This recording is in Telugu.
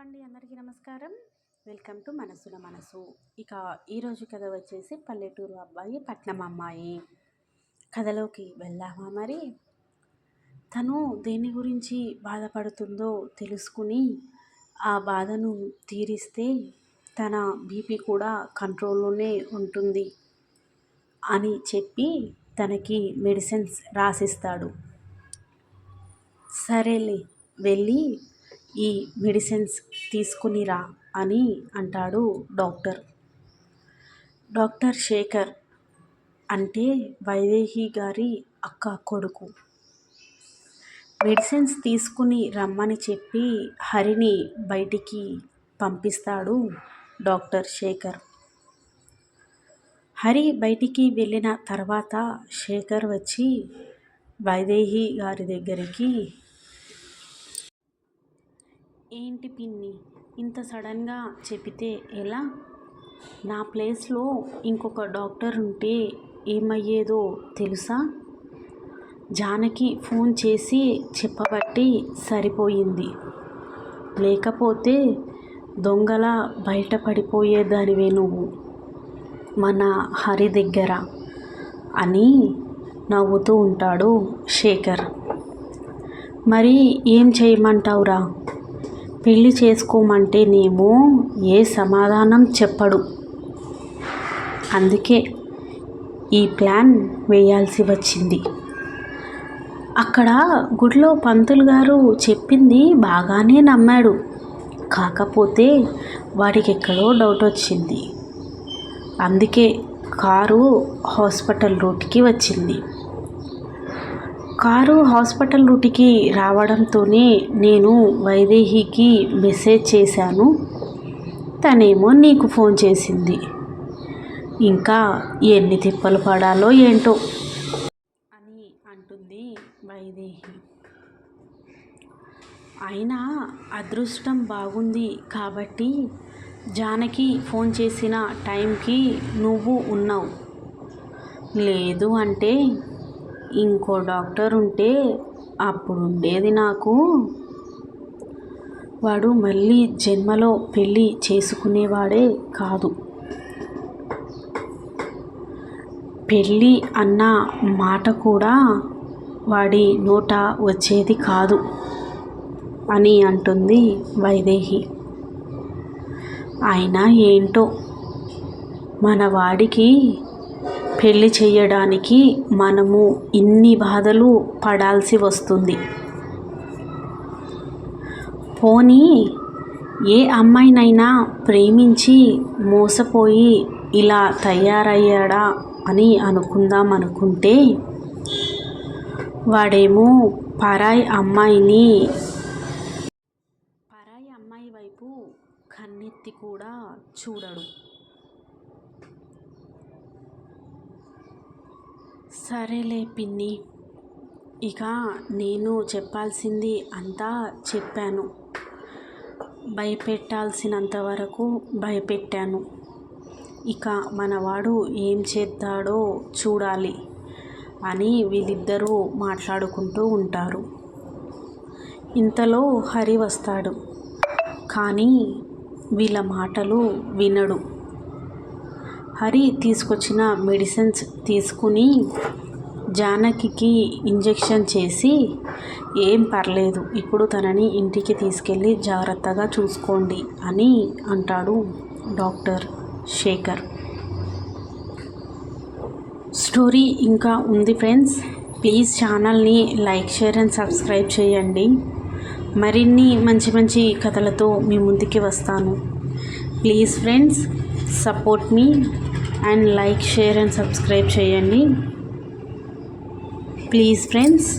అండి అందరికీ నమస్కారం. వెల్కమ్ టు మనసుల మనసు. ఇక ఈరోజు కథ వచ్చేసి పల్లెటూరు అబ్బాయి పట్నం అమ్మాయి కథలోకి వెళ్దామా మరి? తను దేని గురించి బాధపడుతుందో తెలుసుకుని ఆ బాధను తీరిస్తే తన బీపీ కూడా కంట్రోల్లోనే ఉంటుంది అని చెప్పి తనకి మెడిసిన్స్ రాసిస్తాడు. సరేలే వెళ్ళి ఈ మెడిసిన్స్ తీసుకునిరా అని అంటాడు డాక్టర్. డాక్టర్ శేఖర్ అంటే వైదేహి గారి అక్క కొడుకు. మెడిసిన్స్ తీసుకుని రమ్మని చెప్పి హరిని బయటికి పంపిస్తాడు డాక్టర్ శేఖర్. హరి బయటికి వెళ్ళిన తర్వాత శేఖర్ వచ్చి వైదేహి గారి దగ్గరికి ఏంటి పిన్ని? ఇంత సడన్గా చెబితే ఎలా? నా ప్లేస్లో ఇంకొక డాక్టర్ ఉంటే ఏమయ్యేదో తెలుసా? జానకి ఫోన్ చేసి చెప్పబట్టి సరిపోయింది. లేకపోతే దొంగల బయటపడిపోయేదానివే నువ్వు. మన హరి దగ్గర అని నవ్వుతూ ఉంటాడు శేఖర్. మరి ఏం చేయమంటావురా? పెళ్ళి చేసుకోమంటేనేమో ఏ సమాధానం చెప్పడు. అందుకే ఈ ప్లాన్ వేయాల్సి వచ్చింది. అక్కడ గుడిలో పంతులు గారు చెప్పింది బాగానే నమ్మాడు. కాకపోతే వాడికి ఎక్కడో డౌట్ వచ్చింది. అందుకే కారు హాస్పిటల్ రూట్కి వచ్చింది. కారు హాస్పిటల్ రూట్కి రావడంతోనే నేను వైదేహికి మెసేజ్ చేశాను. తనేమో నీకు ఫోన్ చేసింది. ఇంకా ఎన్ని తిప్పలు పడాలో ఏంటో అని అంటుంది వైదేహి. అయినా అదృష్టం బాగుంది కాబట్టి జానకి ఫోన్ చేసిన టైంకి నువ్వు ఉన్నావు. లేదు అంటే ఇంకో డాక్టర్ ఉంటే అప్పుడు ఉండేది నాకు. వాడు మళ్ళీ జన్మలో పెళ్ళి చేసుకునేవాడే కాదు. పెళ్ళి అన్న మాట కూడా వాడి నోట వచ్చేది కాదు అని అంటుంది వైదేహి. అయినా ఏంటో మన వాడికి పెళ్ళి చేయడానికి మనము ఇన్ని బాధలు పడాల్సి వస్తుంది. పోనీ ఏ అమ్మాయినైనా ప్రేమించి మోసపోయి ఇలా తయారయ్యాడా అని అనుకుందాం అనుకుంటే వాడేమో పరాయి అమ్మాయిని పరాయి అమ్మాయి వైపు కన్నెత్తి కూడా చూడడు. సరేలే పిన్ని. ఇక నేను చెప్పాల్సింది అంతా చెప్పాను. భయపెట్టాల్సినంత వరకు భయపెట్టాను. ఇక మనవాడు ఏం చేద్దాడో చూడాలి అని వీళ్ళిద్దరూ మాట్లాడుకుంటూ ఉంటారు. ఇంతలో హరి వస్తాడు. కానీ వీళ్ళ మాటలు వినడు. హరి తీసుకొచ్చిన మెడిసిన్స్ తీసుకుని జానకికి ఇంజెక్షన్ చేసి ఏం పర్లేదు ఇప్పుడు తనని ఇంటికి తీసుకెళ్ళి జాగ్రత్తగా చూసుకోండి అని అంటాడు డాక్టర్ శేఖర్. స్టోరీ ఇంకా ఉంది ఫ్రెండ్స్. ప్లీజ్ ఛానల్ని లైక్ షేర్ అండ్ సబ్స్క్రైబ్ చేయండి. మరిన్ని మంచి మంచి కథలతో మీ ముందుకి వస్తాను. Please friends support me. And like share and subscribe చేయండి. Please friends.